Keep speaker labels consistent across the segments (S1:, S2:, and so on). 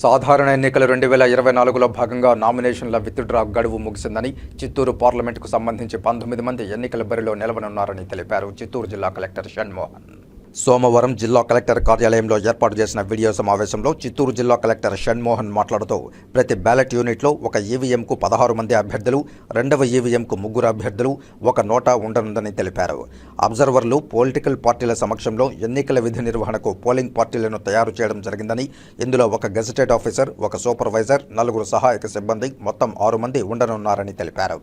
S1: సాధారణ ఎన్నికలు రెండు వేల ఇరవై నాలుగులో భాగంగా నామినేషన్ల విత్డ్రా గడువు ముగిసిందని చిత్తూరు పార్లమెంటుకు సంబంధించి పంతొమ్మిది మంది ఎన్నికల బరిలో నిలవనున్నారని తెలిపారు. చిత్తూరు జిల్లా కలెక్టర్ షణ్మోహన్. సోమవారం జిల్లా కలెక్టర్ కార్యాలయంలో ఏర్పాటు చేసిన వీడియో సమావేశంలో చిత్తూరు జిల్లా కలెక్టర్ షణ్మోహన్ మాట్లాడుతూ ప్రతి బ్యాలెట్ యూనిట్లో ఒక ఈవీఎంకు పదహారు మంది అభ్యర్థులు రెండవ ఈవీఎంకు ముగ్గురు అభ్యర్థులు ఒక నోటా ఉండనుందని తెలిపారు. అబ్జర్వర్లు పొలిటికల్ పార్టీల సమక్షంలో ఎన్నికల విధి నిర్వహణకు పోలింగ్ పార్టీలను తయారు చేయడం జరిగిందని ఇందులో ఒక గెజిటెడ్ ఆఫీసర్ ఒక సూపర్వైజర్ నలుగురు సహాయక సిబ్బంది మొత్తం ఆరు మంది ఉండనున్నారని తెలిపారు.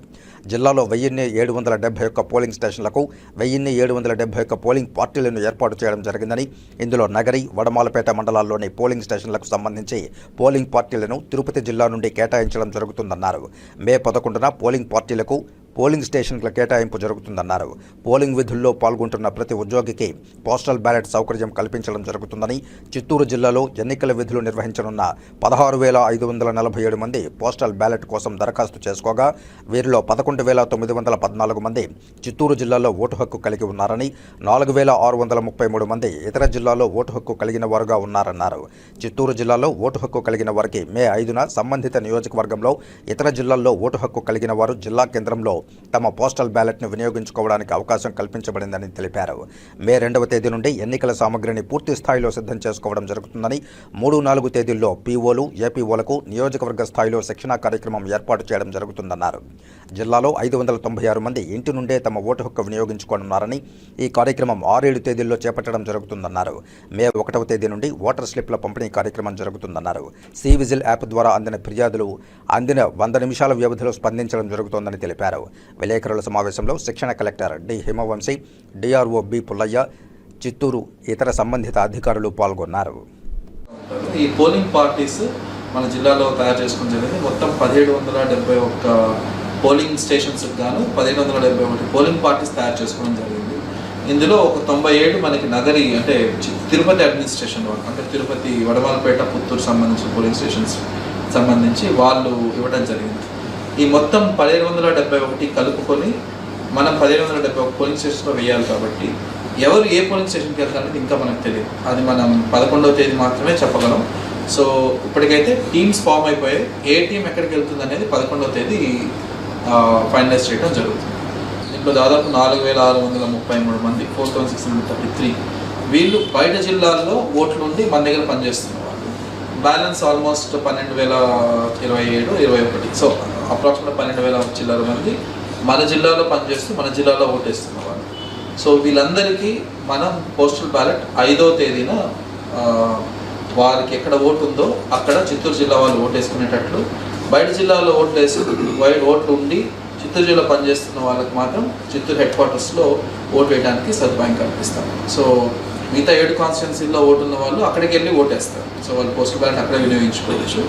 S1: జిల్లాలో వెయ్యిన్ని ఏడు వందల డెబ్బై ఒక్క పోలింగ్ స్టేషన్లకు వెయ్యిన్ని ఏడు వందల డెబ్బై ఒక్క పోలింగ్ పార్టీలను ఏర్పాటు చేయడం జరిగిందని. ఇందులో నగరి వడమాలపేట మండలాల్లోని పోలింగ్ స్టేషన్లకు సంబంధించి పోలింగ్ పార్టీలను తిరుపతి జిల్లా నుండి కేటాయించడం జరుగుతుందన్నారు. మే పదకొండున పోలింగ్ పార్టీలకు పోలింగ్ స్టేషన్ల కేటాయింపు జరుగుతుందన్నారు. పోలింగ్ విధుల్లో పాల్గొంటున్న ప్రతి ఉద్యోగికి పోస్టల్ బ్యాలెట్ సౌకర్యం కల్పించడం జరుగుతుందని చిత్తూరు జిల్లాలో ఎన్నికల విధులు నిర్వహించనున్న పదహారు వేల ఐదు వందల నలభై ఏడు మంది పోస్టల్ బ్యాలెట్ కోసం దరఖాస్తు చేసుకోగా వీరిలో పదకొండు వేల తొమ్మిది వందల పద్నాలుగు మంది చిత్తూరు జిల్లాలో ఓటు హక్కు కలిగి ఉన్నారని నాలుగు వేల ఆరు వందల ముప్పై మూడు మంది ఇతర జిల్లాలో ఓటు హక్కు కలిగిన వారుగా ఉన్నారన్నారు. చిత్తూరు జిల్లాలో ఓటు హక్కు కలిగిన వారికి మే ఐదున సంబంధిత నియోజకవర్గంలో ఇతర జిల్లాల్లో ఓటు హక్కు కలిగిన వారు జిల్లా కేంద్రంలో తమ పోస్టల్ బ్యాలెట్ను వినియోగించుకోవడానికి అవకాశం కల్పించబడిందని తెలిపారు. మే రెండవ తేదీ నుండి ఎన్నికల సామగ్రిని పూర్తి స్థాయిలో సిద్ధం చేసుకోవడం జరుగుతుందని మూడు నాలుగు తేదీల్లో పీఓలు ఏపీఓలకు నియోజకవర్గ స్థాయిలో శిక్షణా కార్యక్రమం ఏర్పాటు చేయడం జరుగుతుందన్నారు. జిల్లాలో ఐదు వందల తొంభై ఆరు మంది ఇంటి నుండే తమ ఓటు హక్కు వినియోగించుకోనున్నారని ఈ కార్యక్రమం ఆరేడు తేదీల్లో చేపట్టడం జరుగుతుందన్నారు. మే ఒకటవ తేదీ నుండి ఓటర్ స్లిప్ల పంపిణీ కార్యక్రమం జరుగుతుందన్నారు. సి విజిల్ యాప్ ద్వారా అందిన ఫిర్యాదులు అందిన వంద నిమిషాల వ్యవధిలో స్పందించడం జరుగుతోందని తెలిపారు. విలేకరుల సమావేశంలో శిక్షణ collector D Himavamshi DRO B Pullaiah Chittoor ఇతర సంబంధిత అధికారులు పాల్గొన్నారు.
S2: ఈ పోలింగ్ పార్టీస్ మన జిల్లాలో తయారు చేసుకుని జరిగింది. మొత్తం పదిహేడు వందల డెబ్బై ఒక్క పోలింగ్ స్టేషన్స్ గాను పదిహేడు వందల డెబ్బై ఒకటి పోలింగ్ పార్టీస్ తయారు చేసుకోవడం జరిగింది. ఇందులో ఒక తొంభై ఏడు మనకి నగరి అంటే తిరుపతి అడ్మినిస్ట్రేషన్ వాళ్ళు అంటే తిరుపతి వడవాలపేట పుత్తూరు సంబంధించిన పోలింగ్ స్టేషన్స్ సంబంధించి వాళ్ళు ఇవ్వడం జరిగింది. ఈ మొత్తం పదిహేడు వందల డెబ్బై ఒకటి కలుపుకొని మనం పదిహేడు వందల డెబ్బై ఒక పోలింగ్ స్టేషన్లో వేయాలి కాబట్టి ఎవరు ఏ పోలింగ్ స్టేషన్కి వెళ్తారనేది ఇంకా మనకు తెలియదు. అది మనం పదకొండవ తేదీ మాత్రమే చెప్పగలం. సో ఇప్పటికైతే టీమ్స్ ఫామ్ అయిపోయాయి. ఏ టీం ఎక్కడికి వెళ్తుంది అనేది పదకొండవ తేదీ ఫైనలైజ్ చేయడం జరుగుతుంది. దీంట్లో దాదాపు నాలుగు వేల ఆరు వందల ముప్పై మూడు మంది four thousand six hundred thirty three వీళ్ళు బయట జిల్లాల్లో ఓట్లు ఉండి మన దగ్గర పనిచేస్తున్నారు. బ్యాలెన్స్ ఆల్మోస్ట్ పన్నెండు వేల ఇరవై ఏడు ఇరవై ఒకటి. సో అప్రాక్సిమేట్ పన్నెండు వేల చిల్లర మంది మన జిల్లాలో పనిచేస్తూ మన జిల్లాలో ఓటేస్తున్న వాళ్ళు. సో వీళ్ళందరికీ మనం పోస్టల్ బ్యాలెట్ ఐదో తేదీన వారికి ఎక్కడ ఓటు ఉందో అక్కడ చిత్తూరు జిల్లా వాళ్ళు ఓటేసుకునేటట్లు బయట జిల్లాలో ఓట్లేసి వేసి ఓట్లు ఉండి చిత్తూరు జిల్లా పనిచేస్తున్న వాళ్ళకి మాత్రం చిత్తూరు హెడ్ క్వార్టర్స్లో ఓటు వేయడానికి సదుపాయం కల్పిస్తాం. సో మిగతా ఏడు కాన్స్టిట్యున్సీల్లో ఓటున్న వాళ్ళు అక్కడికి వెళ్ళి ఓటేస్తారు. సో వాళ్ళు పోస్ట్ బ్యాలెట్ అక్కడే వినియోగించుకోవచ్చు.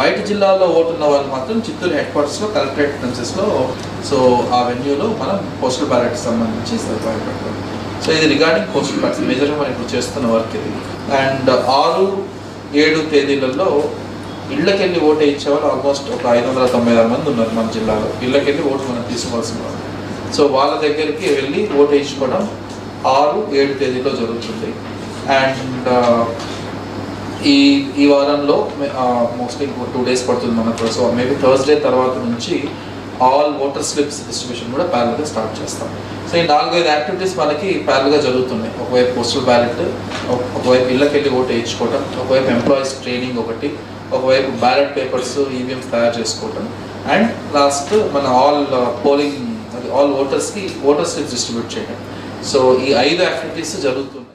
S2: బయట జిల్లాలో ఓటున్న వాళ్ళు మాత్రం చిత్తూరు హెడ్ క్వార్టర్స్లో కలెక్టరేట్ ప్రిన్సెస్లో సో ఆ వెన్యూలో మనం పోస్టల్ బ్యాలెట్కి సంబంధించి సదుపాయం పెడతాం. సో ఇది రిగార్డింగ్ పోస్టల్ బ్యాలెట్స్ మేజర్గా మనం ఇప్పుడు చేస్తున్న వర్క్ ఇది. అండ్ ఆరు ఏడు తేదీలలో ఇళ్ళకెళ్ళి ఓటు ఇచ్చేవాళ్ళు ఆల్మోస్ట్ ఒక ఐదు వందల తొంభై ఆరు మంది ఉన్నారు మన జిల్లాలో. ఇళ్ళకెళ్ళి ఓటు మనం తీసుకోవాల్సిన వాళ్ళు. సో వాళ్ళ దగ్గరికి వెళ్ళి ఓటు వేయించుకోవడం ఆరు ఏడు తేదీలో జరుగుతుంది. అండ్ ఈ ఈ వారంలో మోస్ట్లీ ఇంకో టూ డేస్ పడుతుంది మనకు. సో మేబీ థర్స్డే తర్వాత నుంచి ఆల్ వాటర్ స్లిప్స్ డిస్ట్రిబ్యూషన్ కూడా ప్యారల్గా స్టార్ట్ చేస్తాం. సో ఈ నాలుగైదు యాక్టివిటీస్ మనకి ప్యారల్గా జరుగుతున్నాయి. ఒకవైపు పోస్టల్ బ్యాలెట్ ఒకవైపు ఇళ్ళకెళ్ళి ఓటు వేయించుకోవటం ఒకవైపు ఎంప్లాయీస్ ట్రైనింగ్ ఒకటి ఒకవైపు బ్యాలెట్ పేపర్స్ ఈవీఎంస్ తయారు చేసుకోవటం. అండ్ లాస్ట్ మన ఆల్ పోలింగ్ uh, అది ఆల్ ఓటర్స్కి ఓటర్ స్లిప్స్ డిస్ట్రిబ్యూట్ చేయడం సో ఈ ఐదు యాక్టివిటీస్ జరుగుతుంది